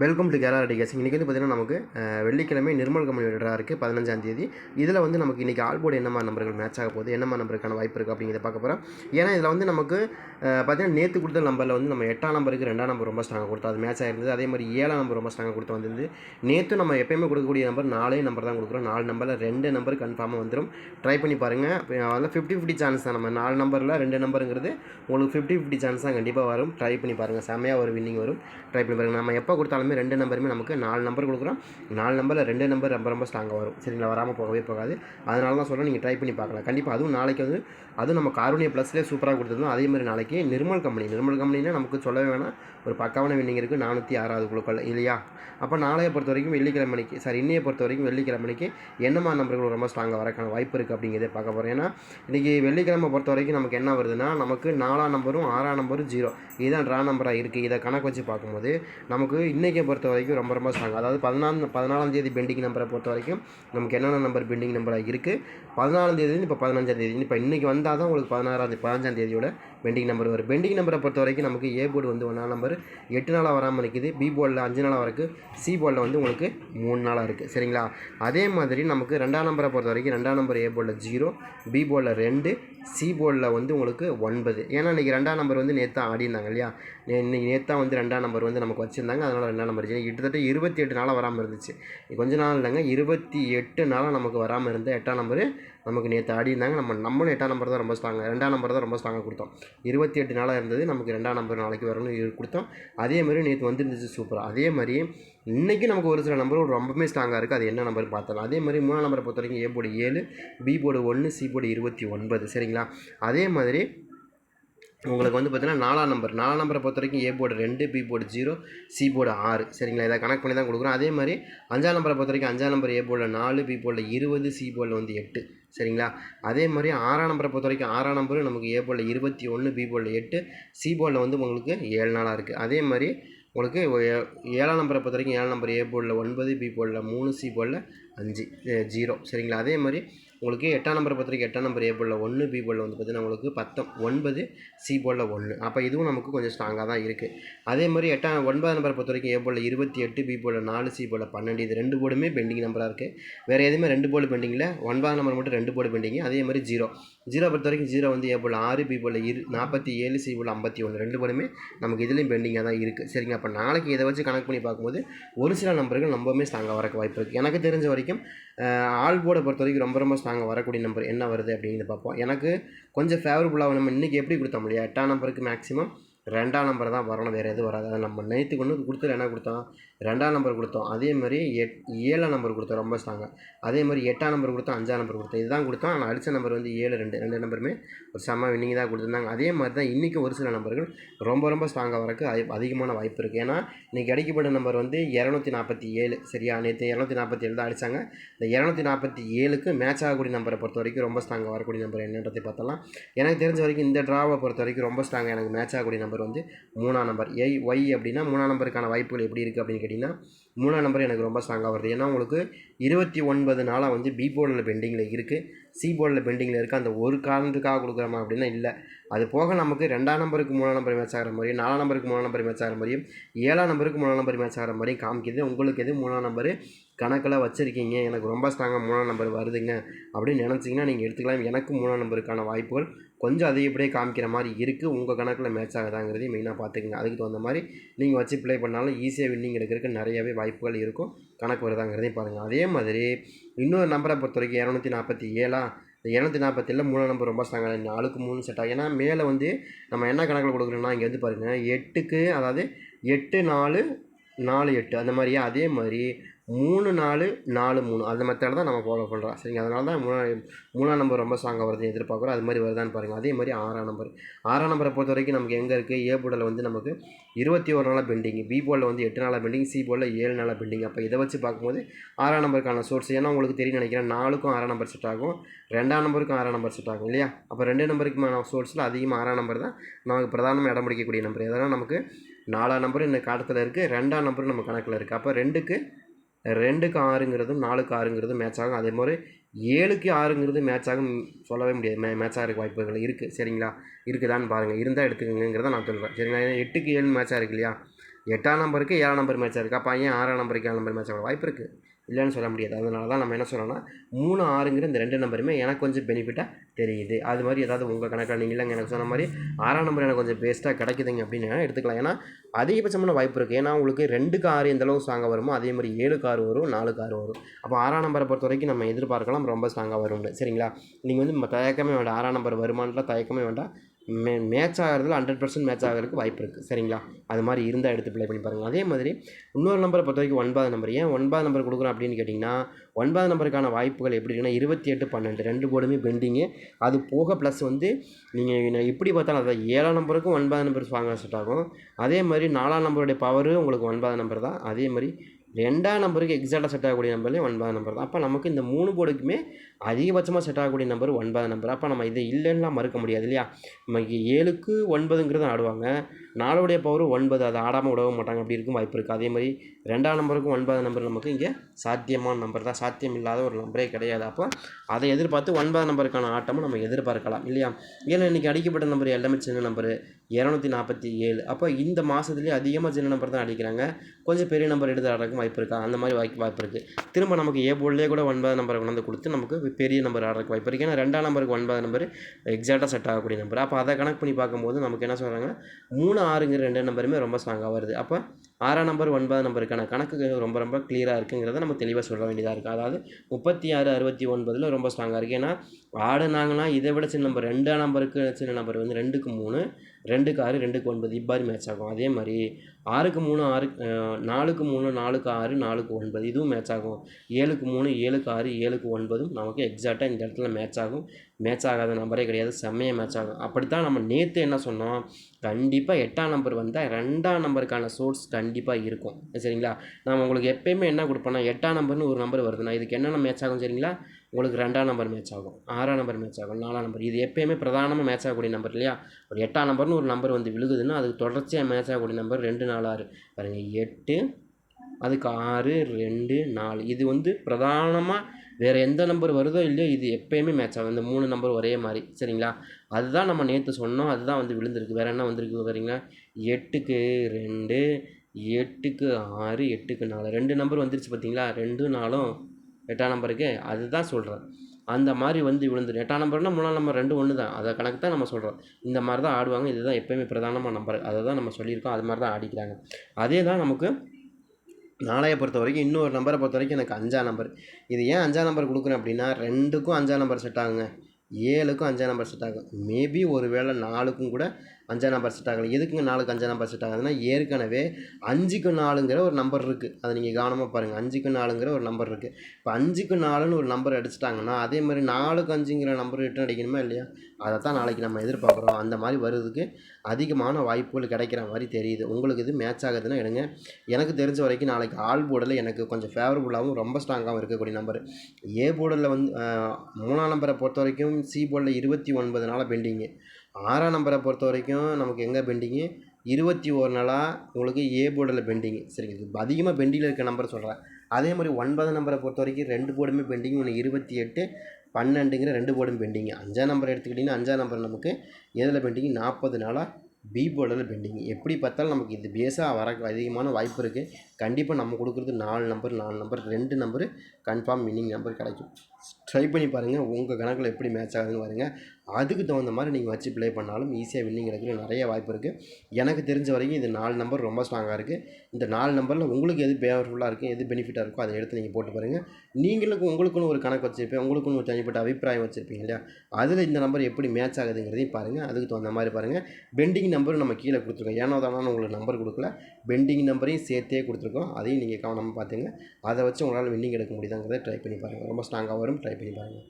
Welcome to Kerala டிகேசிங் இன்றைக்கி வந்து பார்த்திங்கன்னா நமக்கு வெள்ளிக்கிழமை நிர்மல் கமல் வெளியிடா இருக்குது பதினஞ்சாம் தேதி. இதில் வந்து நமக்கு இன்றைக்கி ஆல்போர்டு என்னமா நம்பர்கள் மேட்ச் ஆக போகுது என்னமா நம்பருக்கான வாய்ப்பு இருக்குது அப்படிங்கிறத பார்க்க போகிறோம் ஏன்னா இதில் வந்து நமக்கு பார்த்தீங்கன்னா நேற்று கொடுத்த நம்பரில் வந்து நம்ம எட்டாம் நம்பருக்கு ரெண்டாம் நம்பர் ரொம்ப ஸ்ட்ராங்காக கொடுத்தோம் அது மேட்ச் ஆகிருந்தது அதே மாதிரி ஏழாம் நம்பர் ரொம்ப ஸ்ட்ராங்காக கொடுத்து வந்திருந்து நேற்று நம்ம எப்பயுமே கொடுக்கக்கூடிய நம்பர் நாலே நம்பர் தான் கொடுக்குறோம். நாலு நம்பரில் ரெண்டு நம்பர் கன்ஃபார்மாக வந்துடும் ட்ரை பண்ணி பாருங்கள் அதில் ஃபிஃப்டி ஃபிஃப்டி சான்ஸ் தான் நம்ம நாலு நம்பரில் ரெண்டு நம்பருங்கிறது உங்களுக்கு ஃபிஃப்டி ஃபிஃப்டி சான்ஸ் தான் கண்டிப்பாக வரும். ட்ரை பண்ணி பாருங்கள் செம்மையாக ஒரு வின்னிங் வரும். ட்ரை பண்ணி பாருங்கள் நம்ம எப்போ கொடுத்தாலும் ரெண்டு நம்பருமே நமக்கு நாலு நம்பர் கொடுக்குறோம். நாலு நம்பரில் ரெண்டு நம்பர் ரொம்ப ரொம்ப ஸ்ட்ராங்காக வரும். சரிங்களா? வராமல் போகவே போகாது. அதனால தான் சொல்கிறேன் நீங்கள் ட்ரை பண்ணி பார்க்கலாம். கண்டிப்பாக அதுவும் நாளைக்கு வந்து அதுவும் நம்ம காரூணிய ப்ளஸ்லேயே சூப்பராக கொடுத்துருந்தோம். அதே மாதிரி நாளைக்கு நிர்மல் கம்பெனி நிர்மல் கம்பெனினா நமக்கு சொல்லவே வேணாம். ஒரு பக்காவான வின்னிங் இருக்குது நானூற்றி ஆறாவது குழுக்கள் இல்லையா? அப்போ நாளைய பொறுத்த வரைக்கும் வெள்ளிக்கிழமைக்கு சாரி இன்னையை பொறுத்த வரைக்கும் வெள்ளிக்கிழமைக்கு என்னமா நம்பர்கள் ரொம்ப ஸ்ட்ராங்காக வரக்கான வாய்ப்பு இருக்குது அப்படிங்கிறதே பார்க்க போகிறோம் ஏன்னா இன்றைக்கி வெள்ளிக்கிழமை பொறுத்த வரைக்கும் நமக்கு என்ன வருதுன்னா நமக்கு நாலாம் நம்பரும் ஆறாம் நம்பரும் ஜீரோ இதுதான் ட்ரா நம்பராக இருக்குது இதை கணக்கு வச்சு பார்க்கும்போது நமக்கு இன்றைக்கி பொறுத்த வரைக்கும் ரொம்ப ரொம்ப ஸ்ட்ராங் அதாவது பதினாலு பதினாலாம் தேதி பெண்டிங் நம்பரை பொறுத்த வரைக்கும் நமக்கு என்னென்ன நம்பர் பெண்டிங் நம்பராக இருக்குது பதினாலாம் தேதி இப்போ பதினஞ்சாம் தேதி இப்போ இன்றைக்கி வந்தால் தான் உங்களுக்கு பதினாறாம் தேதி பதினஞ்சாம் தேதியோட பெண்டிங் நம்பர் வரும். பெண்டிங் நம்பரை பொறுத்த வரைக்கும் நமக்கு ஏ போர்டு வந்து ஒன்றா நம்பர் எட்டு நாளாக வராமல் இருக்குது பி போர்டில் அஞ்சு நாளாக வரைக்கும் சி போர்டில் வந்து உங்களுக்கு மூணு நாளாக இருக்குது சரிங்களா? அதே மாதிரி நமக்கு ரெண்டாம் நம்பரை பொறுத்த வரைக்கும் ரெண்டாம் நம்பர் ஏ போர்டில் ஜீரோ பி போர்டில் ரெண்டு சி போர்டில் வந்து உங்களுக்கு ஒன்பது. ஏன்னா இன்றைக்கி ரெண்டாம் நம்பர் வந்து நேற்று ஆடிருந்தாங்க இல்லையா? இன்னைக்கு நேற்று வந்து ரெண்டாம் நம்பர் வந்து நமக்கு வச்சுருந்தாங்க. அதனால் ரெண்டாம் நம்பர் கிட்டத்தட்ட இருபத்தி எட்டு நாளாக வராமல் இருந்துச்சு. கொஞ்ச நாள் இல்லைங்க இருபத்தி எட்டு நாளாக நமக்கு வராமல் இருந்த எட்டாம் நம்பரு நமக்கு நேற்று ஆடி இருந்தாங்க நம்ம நம்மளும் எட்டாம் நம்பர் தான் ரொம்ப ஸ்ட்ராங்காக ரெண்டாம் நம்பர் தான் ரொம்ப ஸ்ட்ராங்காக கொடுத்தோம். இருபத்தி எட்டு நாளாக இருந்தது நமக்கு ரெண்டாம் நம்பர் நாளைக்கு வரணும்னு கொடுத்தோம். அதே மாதிரி நேற்று வந்துருந்துச்சு சூப்பராக அதே மாதிரி இன்றைக்கி நமக்கு ஒரு சில நம்பர் ரொம்பவே ஸ்ட்ராங்காக இருக்குது அது என்ன நம்பர் பார்த்தலாம் அதே மாதிரி மூணாம் நம்பரை பொறுத்த வரைக்கும் ஏ போர்டு ஏழு பி போர்டு ஒன்று சி போர்டு இருபத்தி ஒன்பது. சரிங்களா? அதே மாதிரி உங்களுக்கு வந்து பார்த்தீங்கன்னா நாலாம் நம்பர் நாலாம் நம்பரை பொறுத்த வரைக்கும் ஏ போர்டு ரெண்டு B board zero C board ஆறு. சரிங்களா? இதை கனெக்ட் பண்ணி தான் கொடுக்குறோம். அதே மாதிரி அஞ்சாம் நம்பரை பொறுத்த வரைக்கும் அஞ்சாம் நம்பர் ஏ போர்டில் நாலு பி போர்டில் இருபது சி போர்டில் வந்து எட்டு. சரிங்களா? அதே மாதிரி ஆறாம் நம்பரை பொறுத்த வரைக்கும் ஆறாம் நம்பரும் நமக்கு ஏ போர்டில் இருபத்தி ஒன்று பி போர்டில் எட்டு சி போர்டில் வந்து உங்களுக்கு ஏழு நாளாக இருக்குது அதே மாதிரி உங்களுக்கு ஏ- ஏழாம் நம்பரை பொறுத்த வரைக்கும் ஏழாம் நம்பர் ஏ போர்டில் ஒன்பது பி போர்டில் மூணு சி போர்டில் அஞ்சு ஜீரோ சரிங்களா? அதே மாதிரி உங்களுக்கு எட்டாம் நம்பர் பொறுத்த வரைக்கும் எட்டாம் நம்பர் ஏ போர்டில் ஒன்று பி போர்டில் வந்து பார்த்தீங்கன்னா உங்களுக்கு பத்தம் ஒன்பது சி போலில் ஒன்று அப்போ இதுவும் நமக்கு கொஞ்சம் ஸ்ட்ராங்காக தான் இருக்குது அதே மாதிரி எட்டாம் ஒன்பதாம் நம்பர் பொறுத்த வரைக்கும் ஏ போலில் இருபத்தி எட்டு பி போர்டில் நாலு சி போர்டில் பன்னெண்டு. இது ரெண்டு போர்டுமே பெண்டிங் நம்பராக இருக்குது வேறு எதுவுமே ரெண்டு போர்டு பெண்டிங்கில் ஒன்பதாம் நம்பர் மட்டும் ரெண்டு போர்டு பெண்டிங் அதே மாதிரி ஜீரோ ஜீரோ பொறுத்த வரைக்கும் ஜீரோ வந்து ஏ போர்டில் ஆறு பி போர்டில் இரு நாற்பத்தி ஏழு சி போர்டில் ஐம்பத்தி ஒன்று ரெண்டு போர்டுமே நமக்கு இதுலேயும் பெண்டிங்காக தான் இருக்குது சரிங்க அப்போ நாளைக்கு இதை வச்சு கணக்கு பண்ணி பார்க்கும்போது ஒரு சில நம்பர்கள் ரொம்பவுமே ஸ்ட்ராங்காக வரக்கு வாய்ப்பு இருக்குது எனக்கு தெரிஞ்ச வரைக்கும் ஆல்போர்டை பொறுத்த வரைக்கும் ரொம்ப ரொம்ப ஸ்ட்ராங்காக வரக்கூடிய நம்பர் என்ன வருது அப்படிங்கிறத பார்ப்போம். எனக்கு கொஞ்சம் ஃபேவரபுளாக நம்ம இன்றைக்கி எப்படி கொடுத்தோம் இல்லையா? எட்டாம் நம்பருக்கு மேக்ஸிமம் ரெண்டாம் நம்பர் தான் வரணும். வேறு எதுவும் வராது. அதை நம்ம நேற்றுக்கு ஒன்று கொடுத்தது என்ன கொடுத்தோம்? ரெண்டாம் நம்பர் கொடுத்தோம். அதே மாதிரி எட் ஏழாம் நம்பர் கொடுத்தோம். ரொம்ப ஸ்ட்ராங்காக அதே மாதிரி எட்டாம் நம்பர் கொடுத்தோம். அஞ்சாம் நம்பர் கொடுத்தோம். இதுதான் கொடுத்தோம். ஆனால் அடித்த நம்பர் வந்து ஏழு ரெண்டு. ரெண்டு நம்பருமே ஒரு செம்ம வின்னிங் தான் கொடுத்துருந்தாங்க. அதே மாதிரி தான் இன்றைக்கும் ஒரு சில நம்பர்கள் ரொம்ப ரொம்ப ஸ்ட்ராங்காக வரக்கு அதிகமான வாய்ப்பு இருக்குது ஏன்னா இன்றைக்கி அடிக்கப்பட்ட நம்பர் வந்து இரநூத்தி நாற்பத்தி ஏழு சரியா? நேற்று இரநூத்தி நாற்பத்தி ஏழு தான் அடித்தாங்க இந்த இரநூத்தி நாற்பத்தி ஏழுக்கு மேட்ச் ஆகக்கூடிய நம்பரை பொறுத்த வரைக்கும் ரொம்ப ஸ்ட்ராங்காக வரக்கூடிய நம்பர் என்னன்றதை பார்த்தலாம் எனக்கு தெரிஞ்ச வரைக்கும் இந்த ட்ராவை பொறுத்த வரைக்கும் ரொம்ப ஸ்ட்ராங்காக எனக்கு மேட்ச் ஆகக்கூடிய நம்பர் வந்து மூணாம் நம்பர். ஏ ஒய் அப்படின்னா மூணாம் நம்பருக்கான வாய்ப்புகள் எப்படி இருக்குது அப்படின்னு கேட்டிங்கன்னா மூணாம் நம்பர் எனக்கு ரொம்ப ஸ்ட்ராங்காக வருது. ஏன்னா உங்களுக்கு இருபத்தி ஒன்பது நாளாக வந்து பி போர்டில் பெண்டிங்கில் இருக்குது சி போர்டில் பெண்டிங்கில் இருக்குது அந்த ஒரு காரணத்துக்காக கொடுக்குறோமா அப்படின்னா இல்லை. அது போக நமக்கு ரெண்டாம் நம்பருக்கு மூணாம் நம்பர் மேட்ச் ஆகிற மாதிரியும் நாலாம் நம்பருக்கு மூணாம் நம்பர் மேட்ச் ஆகிற மாதிரியும் ஏழாம் நம்பருக்கு மூணாம் நம்பர் மேட்ச் ஆகிற மாதிரியும் காமிக்கிது. உங்களுக்கு எது மூணாம் நம்பர்? கணக்கில் வச்சுருக்கீங்க. எனக்கு ரொம்ப ஸ்ட்ராங்காக மூணாம் நம்பர் வருதுங்க. அப்படின்னு நினச்சிங்கன்னா நீங்கள் எடுத்துக்கலாம். எனக்கு மூணாம் நம்பருக்கான வாய்ப்புகள் கொஞ்சம் அதிகப்படியே காமிக்கிற மாதிரி இருக்குது உங்கள் கணக்கில் மேட்ச் ஆகுதாங்கிறதையும் மெயினாக பார்த்துக்குங்க. அதுக்கு தகுந்த மாதிரி நீங்கள் வச்சு ப்ளே பண்ணாலும் ஈஸியாக வின்னிங் எடுக்கிறதுக்கு நிறையவே வாய்ப்புகள் இருக்கும். கணக்கு வருதாங்கிறதையும் பாருங்கள் அதே மாதிரி இன்னொரு நம்பரை பொறுத்த வரைக்கும் இரநூத்தி நாற்பத்தி ஏழா? இந்த இரநூத்தி நாற்பத்தேழில் மூணாம் நம்பர் ரொம்ப ஸ்ட்ராங்காக நாலுக்கு மூணு செட் ஆகும் ஏன்னா மேலே வந்து நம்ம என்ன கணக்கில் கொடுக்குறோம்னா இங்கே வந்து பாருங்கள் எட்டுக்கு அதாவது எட்டு நாலு நாலு எட்டு அந்த மாதிரியே? அதே மாதிரி மூணு நாலு நாலு மூணு. அந்த மெத்தட் தான் நம்ம ஃபாலோ பண்ணுறோம் சரிங்க. அதனால தான் மூணா மூணாம் நம்பர் ரொம்ப ஸ்ட்ராங்காக வருது எதிர்பார்க்குறோம். அது மாதிரி வருதான்னு பாருங்கள் அதே மாதிரி ஆறாம் நம்பர் ஆறாம் நம்பரை பொறுத்த வரைக்கும் நமக்கு எங்கே இருக்குது ஏ போர்டில் வந்து நமக்கு இருபத்தி ஒரு நாளாக பெண்டிங் பி போர்டில் வந்து எட்டு நாளாக பெண்டிங் சி போர்டில் ஏழு நாளாக பெண்டிங் அப்போ இதை வச்சு பார்க்கும்போது ஆறாம் நம்பருக்கான சோர்ஸ் ஏன்னா உங்களுக்கு தெரியும் நினைக்கிறேன். நாலுக்கும் ஆறாம் நம்பர் செட் ஆகும். ரெண்டாம் நம்பருக்கும் ஆறாம் நம்பர் செட் ஆகும் இல்லையா? அப்போ ரெண்டு நம்பருக்குமான சோர்ஸில் அதிகமாக ஆறாம் நம்பர் தான் நமக்கு பிரதானமாக இடம் பிடிக்கக்கூடிய நம்பர் எதனால் நமக்கு நாலாம் நம்பர் இந்த காட்டத்தில் இருக்குது ரெண்டாம் நம்பரும் நம்ம கணக்கில் இருக்குது அப்போ ரெண்டுக்கு ரெண்டுக்கு ஆறுங்கிறதும் நாலுக்கு ஆறுங்கிறதும் மேட்ச் ஆகும். அதே மாதிரி ஏழுக்கு ஆறுங்கிறது மேட்ச் ஆகும் சொல்லவே முடியாது. மே மேட்ச் ஆகிற வாய்ப்புகள் இருக்குது சரிங்களா? இருக்குதான்னு பாருங்கள் இருந்தால் எடுத்துக்கங்கிறத நான் சொல்கிறேன் சரிங்களா? ஏன்னா எட்டுக்கு ஏழு மேட்சாக இருக்கு இல்லையா? எட்டாம் நம்பருக்கு ஏழாம் நம்பர் மேட்சாக இருக்குது அப்போ ஏன் ஆறாம் நம்பருக்கு ஏழாம் நம்பர் மேட்ச் ஆக வாய்ப்பு இருக்குது இல்லைன்னு சொல்ல முடியாது. அதனால தான் நம்ம என்ன சொல்லணும்னா மூணு ஆறுங்கிற இந்த ரெண்டு நம்பருமே எனக்கு கொஞ்சம் பெனிஃபிட்டாக தெரியுது. அது மாதிரி ஏதாவது உங்கள் கணக்கில் இல்லைங்க எனக்கு சொன்ன மாதிரி ஆறாம் நம்பர் எனக்கு கொஞ்சம் பெஸ்ட்டாக கிடைக்குதுங்க அப்படின்னு எடுத்துக்கலாம். ஏன்னா அதிகபட்சமான வாய்ப்பு இருக்குது ஏன்னா உங்களுக்கு ரெண்டுக்கு ஆறு எந்த அளவு ஸ்ட்ராங்காக வருமோ அதே மாதிரி ஏழு கார் வரும் நாலு கார் வரும். அப்போ ஆறாம் நம்பரை பொறுத்த வரைக்கும் நம்ம எதிர்பார்க்கலாம் ரொம்ப ஸ்ட்ராங்காக வரும்னு. சரிங்களா? நீங்கள் வந்து தயக்கமே வேண்டாம். ஆறாம் நம்பர் வருமானத்தில் தயக்கமே வேண்டாம். மே மேட்ச் ஆகிறதுல ஹண்ட்ரட் பர்சன்ட் மேட்ச் ஆகிறதுக்கு வாய்ப்பு இருக்குது சரிங்களா? அது மாதிரி இருந்தால் எடுத்து ப்ளே பண்ணி பாருங்கள் அதே மாதிரி இன்னொரு நம்பரை பொறுத்த வரைக்கும் ஒன்பது நம்பர் ஏன் ஒன்பது நம்பர் கொடுக்குறோம் அப்படின்னு கேட்டிங்கன்னா ஒன்பது நம்பருக்கான வாய்ப்புகள் எப்படி இருக்குன்னா இருபத்தி எட்டு பன்னெண்டு. ரெண்டு போர்டுமே பெண்டிங்கு அது போக ப்ளஸ் வந்து நீங்கள் எப்படி பார்த்தாலும் அதான் ஏழாம் நம்பருக்கும் ஒன்பது நம்பர் வாங்க செட் ஆகும். அதே மாதிரி நாலாம் நம்பருடைய பவரு உங்களுக்கு ஒன்பது நம்பர் தான். அதே மாதிரி ரெண்டாம் நம்பருக்கு எக்ஸாக்டாக செட் ஆகக்கூடிய நம்பர்லேயும் ஒன்பது நம்பர் தான். அப்போ நமக்கு இந்த மூணு போர்டுக்குமே அதிகபட்சமாக செட் ஆகக்கூடிய நம்பர் ஒன்பது நம்பர் அப்போ நம்ம இதை இல்லைன்னா மறுக்க முடியாது இல்லையா? நமக்கு ஏழுக்கு ஒன்பதுங்கிறது ஆடுவாங்க நாலுடைய பவர் ஒன்பது. அதை ஆடாமல் விடவும் மாட்டாங்க. அப்படி இருக்கும் வாய்ப்பு இருக்குது அதே மாதிரி ரெண்டாம் நம்பருக்கும் ஒன்பது நம்பர் நமக்கு இங்கே சாத்தியமான நம்பர் தான். சாத்தியம் இல்லாத ஒரு நம்பரே கிடையாது. அப்போ அதை எதிர்பார்த்து ஒன்பது நம்பருக்கான ஆட்டமும் நம்ம எதிர்பார்க்கலாம் இல்லையா? ஏன்னா இன்றைக்கி அடிக்கப்பட்ட நம்பர் எல்லாமே சின்ன நம்பரு இரநூத்தி நாற்பத்தி ஏழு. அப்போ இந்த மாதத்துலேயே அதிகமாக சின்ன நம்பர் தான் அடிக்கிறாங்க. கொஞ்சம் பெரிய நம்பர் எடுத்து ஆடுறதுக்கும் வாய்ப்பு இருக்கா? அந்த மாதிரி வாய்ப்பு வாய்ப்பு இருக்குது திரும்ப நமக்கு ஏ போர்ட்லேயே கூட ஒன்பது நம்பரை கொண்டு வந்து கொடுத்து நமக்கு பெரிய நம்பர் ஆடுறதுக்கு வாய்ப்பு இருக்குது ஏன்னா ரெண்டாம் நம்பருக்கு ஒன்பது நம்பர் எக்ஸாக்டாக செட் ஆகக்கூடிய நம்பர் அப்போ அதை கணக்கு பண்ணி பார்க்கும்போது நமக்கு என்ன சொல்கிறாங்க மூணு ஆறுங்கிற ரெண்டு நம்பருமே ரொம்ப ஸ்ட்ராங்காக வருது. அப்போ ஆறாம் நம்பர் ஒன்பது நம்பருக்கான கணக்கு ரொம்ப ரொம்ப கிளியராக இருக்குங்கிறத நம்ம தெளிவாக சொல்ல வேண்டியதாக இருக்குது அதாவது முப்பத்தி ஆறு அறுபத்தி ஒன்பதில் ரொம்ப ஸ்ட்ராங்காக இருக்குது ஏன்னா ஆடுனாங்கன்னா இதை விட சின்ன நம்பர் ரெண்டாம் நம்பருக்கு சின்ன நம்பர் வந்து ரெண்டுக்கு மூணு ரெண்டுக்கு ஆறு ரெண்டுக்கு ஒன்பது இப்பாரி மேட்ச் ஆகும். அதே மாதிரி ஆறுக்கு மூணு ஆறு நாலுக்கு மூணு நாலுக்கு ஆறு நாலுக்கு ஒன்பது இதுவும் மேட்ச் ஆகும். ஏழுக்கு மூணு ஏழுக்கு ஆறு ஏழுக்கு ஒன்பதும் நமக்கு எக்ஸாக்டாக இந்த இடத்துல மேட்ச் ஆகும். மேட்ச் ஆகாத நம்பரே கிடையாது. செம்மையாக மேட்ச் ஆகும். அப்படித்தான் நம்ம நேற்று என்ன சொன்னோம்? கண்டிப்பாக எட்டாம் நம்பர் வந்தால் ரெண்டாம் நம்பருக்கான சோர்ஸ் கண்டிப்பாக இருக்கும். சரிங்களா? நான் உங்களுக்கு எப்பயுமே என்ன கொடுப்பேன்னா எட்டாம் நம்பர்னு ஒரு நம்பர் வருதுன்னா இதுக்கு என்னென்ன மேட்ச் ஆகும் சரிங்களா? உங்களுக்கு ரெண்டாம் நம்பர் மேட்ச் ஆகும். ஆறாம் நம்பர் மேட்ச் ஆகும். நாலாம் நம்பர் இது எப்பயுமே பிரதானமாக மேட்ச் ஆகக்கூடிய நம்பர் இல்லையா? ஒரு எட்டாம் நம்பர்னு ஒரு நம்பர் வந்து விழுகுதுன்னா அதுக்கு தொடர்ச்சியாக மேட்ச் ஆகக்கூடிய நம்பர் ரெண்டு நாலு ஆறு பாருங்க எட்டு அதுக்கு ஆறு ரெண்டு நாலு. இது வந்து பிரதானமாக வேறு எந்த நம்பர் வருதோ இல்லையோ இது எப்பயுமே மேட்ச் ஆகும். இந்த மூணு நம்பர் ஒரே மாதிரி. சரிங்களா? அதுதான் நம்ம நேற்று சொன்னோம். அதுதான் வந்து விழுந்திருக்கு. வேறு என்ன வந்திருக்கு பாருங்களா எட்டுக்கு ரெண்டு எட்டுக்கு ஆறு எட்டுக்கு நாலு. ரெண்டு நம்பர் வந்துருச்சு பார்த்தீங்களா ரெண்டு நாளும் எட்டாம் நம்பருக்கு அதுதான் சொல்கிறேன் அந்த மாதிரி வந்து விழுந்துடும் எட்டாம் நம்பர்னா மூணாம் நம்பர் ரெண்டு ஒன்று தான். அதை கணக்கு தான் நம்ம சொல்கிறோம் இந்த மாதிரி தான் ஆடுவாங்க. இதுதான் எப்போயுமே பிரதானமாக நம்பர். அதை தான் நம்ம சொல்லியிருக்கோம். அது மாதிரி தான் ஆடிக்கிறாங்க. அதே தான் நமக்கு நாளையை பொறுத்த வரைக்கும் இன்னொரு நம்பரை பொறுத்த வரைக்கும் எனக்கு அஞ்சாம் நம்பர். இது ஏன் அஞ்சாம் நம்பர் கொடுக்குறேன் அப்படின்னா ரெண்டுக்கும் அஞ்சாம் நம்பர் செட் ஆகுங்க. ஏழுக்கும் அஞ்சாம் நம்பர் செட் ஆகும். மேபி ஒரு வேளை நாலுக்கும் கூட அஞ்சாம் நம்பர் செட் ஆகலாம் எதுக்குங்க நாலுக்கு அஞ்சாம் நம்பர் செட் ஆகுதுன்னா ஏற்கனவே அஞ்சுக்கு நாலுங்கிற ஒரு நம்பர் இருக்குது அதை நீங்கள் கவனமாக பாருங்கள் அஞ்சுக்கு நாலுங்கிற ஒரு நம்பர் இருக்குது இப்போ அஞ்சுக்கு நாலுன்னு ஒரு நம்பர் அடிச்சிட்டாங்கன்னா அதே மாதிரி நாலுக்கு அஞ்சுங்கிற நம்பர் ரிட்டர்ன் அடிக்கணுமா இல்லையா? அதை தான் நாளைக்கு நம்ம எதிர்பார்க்குறோம். அந்த மாதிரி வருதுக்கு அதிகமான வாய்ப்புகள் கிடைக்கிற மாதிரி தெரியுது. உங்களுக்கு இது மேட்ச் ஆகுதுன்னா எடுங்க. எனக்கு தெரிஞ்ச வரைக்கும் நாளைக்கு ஆல் போர்டில் எனக்கு கொஞ்சம் ஃபேவரபுளாகவும் ரொம்ப ஸ்ட்ராங்காகவும் இருக்கக்கூடிய நம்பர் ஏ போர்டில் வந்து மூணாம் நம்பரை பொறுத்த வரைக்கும் சி போர்டில் இருபத்தி ஒன்பது நாளாக பெண்டிங்கு ஆறாம் நம்பரை பொறுத்த வரைக்கும் நமக்கு எங்கே பெண்டிங்கு இருபத்தி ஒரு நாளாக உங்களுக்கு ஏ போர்டில் பெண்டிங்கு சரிங்க. அதிகமாக பெண்டிங்கில் இருக்க நம்பர் சொல்கிறேன் அதே மாதிரி ஒன்பது நம்பரை பொறுத்த வரைக்கும் ரெண்டு போர்டுமே பெண்டிங் ஒன்று இருபத்தி எட்டு பன்னெண்டுங்கிற ரெண்டு போர்டும் பெண்டிங் அஞ்சாம் நம்பர் எடுத்துக்கிட்டிங்கன்னா அஞ்சாம் நம்பர் நமக்கு எதில் பெண்டிங் நாற்பது நாளாக பி போர்டில் பெண்டிங் எப்படி பார்த்தாலும் நமக்கு இது பேஸாக வர அதிகமான வாய்ப்பு இருக்குது கண்டிப்பாக நம்ம கொடுக்குறது நாலு நம்பர் நாலு நம்பர் ரெண்டு நம்பரு கன்ஃபார்ம் வின்னிங் நம்பர் கிடைக்கும். ட்ரை பண்ணி பாருங்கள் உங்கள் கணக்கில் எப்படி மேட்ச் ஆகுதுன்னு பாருங்கள் அதுக்கு தகுந்த மாதிரி நீங்கள் வச்சு ப்ளே பண்ணாலும் ஈஸியாக வின்னிங் கிடைக்கிற நிறைய வாய்ப்பு இருக்குது எனக்கு தெரிஞ்ச வரைக்கும் இது நாலு நம்பர் ரொம்ப ஸ்ட்ராங்காக இருக்குது இந்த நாலு நம்பரில் உங்களுக்கு எது பேவர்ஃபுல்லாக இருக்குது எது பெனிஃபிட்டாக இருக்கோ அதை எடுத்து நீங்கள் போட்டு பாருங்கள் நீங்களுக்கும் உங்களுக்குன்னு ஒரு கணக்கு வச்சுருப்பேன் உங்களுக்குன்னு ஒரு தனிப்பட்ட அபிப்பிராயம் வச்சுருப்பீங்க இல்லையா? அதில் இந்த நம்பர் எப்படி மேட்ச் ஆகுதுங்கிறதையும் பாருங்கள் அதுக்கு தகுந்த மாதிரி பாருங்கள் பெண்டிங் நம்பரும் நம்ம கீழே கொடுத்துருக்கோம். ஏனோ தானோ உங்களுக்கு நம்பர் கொடுக்கல. பெண்டிங் நம்பரையும் சேர்த்தே கொடுத்துருக்கோம். அதையும் நீங்கள் கவனமாக பார்த்துங்க. அதை வச்சு உங்களால் வின்னிங் எடுக்க முடியுதாங்கிறத ட்ரை பண்ணி பாருங்கள் ரொம்ப ஸ்ட்ராங்காக வரும். ட்ரை பண்ணி பாருங்கள்